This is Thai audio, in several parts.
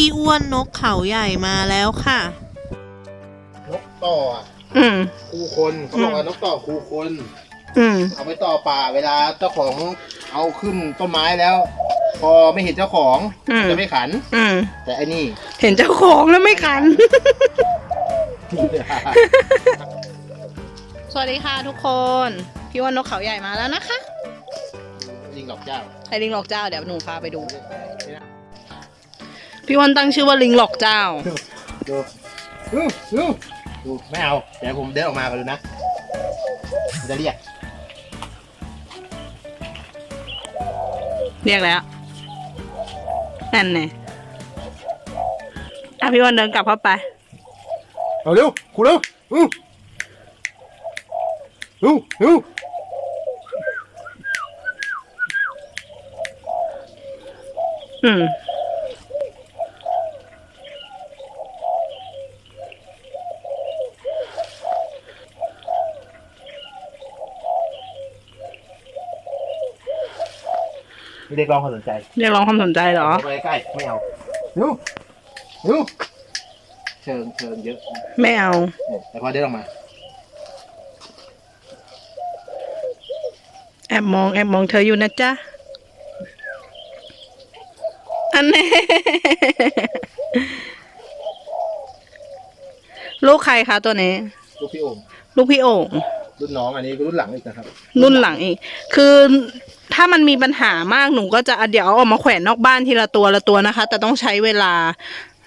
พี่อ้วนนกเขาใหญ่มาแล้วค่ะ นกต่ออะอืม คูคนเขาบอกว่านกต่อคูคน อืม เอาไปต่อป่าเวลาเจ้าของเอาขึ้นต้นไม้แล้ว พอไม่เห็นเจ้าของอืม จะไม่ขัน อืม แต่อันนี้ เห็นเจ้าของแล้วไม่ขัน สวัสดีค่ะทุกคน พี่ว่านนกเขาใหญ่มาแล้วนะคะลิงหลอกเจ้าไอ้ลิงหลอกเจ้าเดี๋ยวหนูพาไปดู พี่วันตั้งชื่อว่าลิงหลอกเจ้า ดูดูดูดูไม่เอา เดี๋ยวผมเดินออกมากันดูนะมันจะเรียก เรียกแล้วนั่นไงอะพี่วันเดินกลับเข้าไป เอาเร็วคูเร็วอู้อู้อู้อืม มีเด็กร้องความสนใจเรียกร้องความสนใจเหรอาไปใกล้ไม่เอาดูดูเชิงเชิงเยอะไม่เอาเนี่ยแต่พอเดินออกมา แอบมองแอบมองเธออยู่นะจ๊ะอันนี้ลูกใครคะตัวนี้ ลูกพี่โอ่งลูกพี่โอ่ง รุ่นน้องอันนี้รุ่นหลังอีกนะครับ รุ่นหลังอีก คือถ้ามันมีปัญหามากหนูก็จะเดี๋ยวเอาออกมาแขวนนอกบ้านทีละตัวละตัวนะคะ แต่ต้องใช้เวลา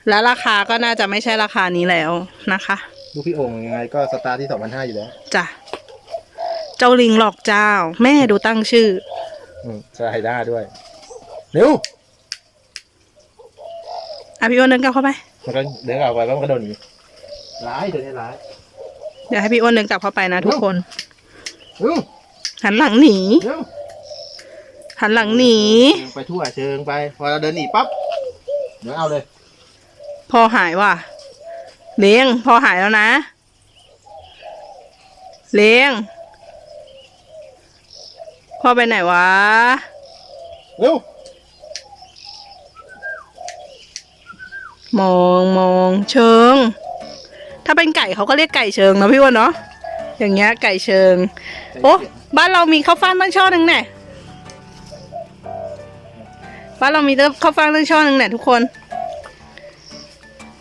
และราคาก็น่าจะไม่ใช่ราคานี้แล้วนะคะ ลูกพี่โอ่งยังไงก็สตาร์ทที่สองพันห้าอยู่แล้วจ้ะเจ้าลิงหลอกเจ้า แม่ดูตั้งชื่อ อืมใส่ได้ด้วยเร็วอะพี่อ้วนเดินกลับเข้าไปมันก็เดินออกไปแล้วมันก็โดนหนีร้ายเดินให้ร้าย เดี๋ยวให้พี่อ้วนเดินกลับเข้าไปนะทุกคน เร็วหันหลังหนี เร็วหันหลังหนีไปทั่วเชิงไป พอเราเดินหนีปั๊บเดี๋ยวเอาเลย พอหายว่ะ เลี้ยง พอหายแล้วนะ เลี้ยง พ่อไปไหนวะ เร็วมองมองเชิง ถ้าเป็นไก่เขาก็เรียกไก่เชิงนะพี่อ้วันเนาะอย่างเงี้ยไก่เชิง โอ้บ้านเรามีข้าวฟ่างตั้งช่อหนึ่งแน่บ้านเรามีข้าวฟ่างตั้งช่อหนึ่งแน่ทุกคน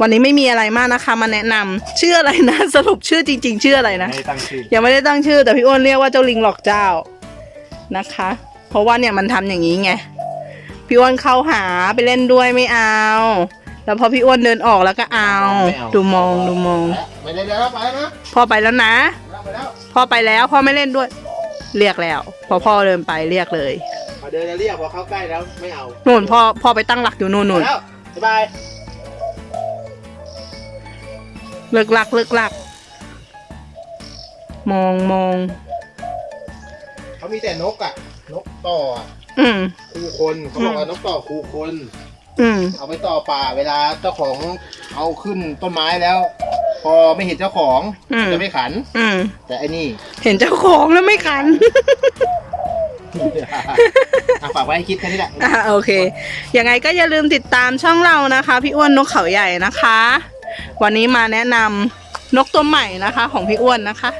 วันนี้ไม่มีอะไรมากนะคะ มาแนะนำชื่ออะไรนะ สรุปชื่อจริง ๆ ชื่ออะไรนะให้ตั้งชื่อยังไม่ได้ตั้งชื่อ แต่พี่อ้วนเรียกว่าเจ้าลิงหลอกเจ้านะคะ เพราะว่าเนี่ยมันทำอย่างนี้ไงพี่อ้วนเข้าหาไปเล่นด้วยไม่เอา แล้วพอพี่อ้วนเดินออกแล้วก็เอาดูมองดูมอง ไม่ได้แล้วไปนะพ่อไปแล้วนะ ไปแล้วพ่อไปแล้วพ่อไม่เล่นด้วย เรียกแล้ว พอพ่อเดินไปเรียกเลยมาเดินจะเรียกพอเข้าใกล้แล้วไม่เอานู่นพ่อพ่อไปตั้งหลักอยู่นู่นนู่นแล้วบ๊ายบายเลิกลักเลิกลัก มองมองเขามีแต่นกอะ นกต่ออะอืมคูคนเขาบอกว่านกต่อคูคน อืมเอาไปต่อป่า เวลาเจ้าของเอาขึ้นต้นไม้แล้ว พอไม่เห็นเจ้าของอืม จะไม่ขัน อืมแต่อันนี้เห็นเจ้าของแล้วไม่ขัน อะฝากไว้ให้คิดแค่นี้แหละ อะโอเค ยังไงก็อย่าลืมติดตามช่องเรานะคะ พี่อ้วนนกเขาใหญ่นะคะ วันนี้มาแนะนำนกตัวใหม่นะคะ ของพี่อ้วนนะคะ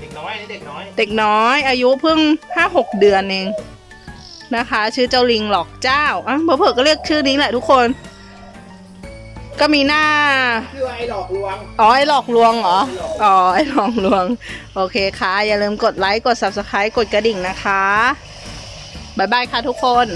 เด็กน้อยนี่เด็กน้อย เด็กน้อยอายุเพิ่งห้าหกเดือนเอง นะคะ ชื่อเจ้าลิงหลอกเจ้าอะเผื่อๆก็เรียกชื่อนี้แหละทุกคน ก็มีหน้า ชื่อไอ้หลอกลวง อ๋อไอหลอกลวงเหรอ อ๋อไอหลอกลวง โอเคค่ะ อย่าลืมกดไลค์ กด subscribe กดกระดิ่งนะคะ บ๊ายบายค่ะทุกคนบ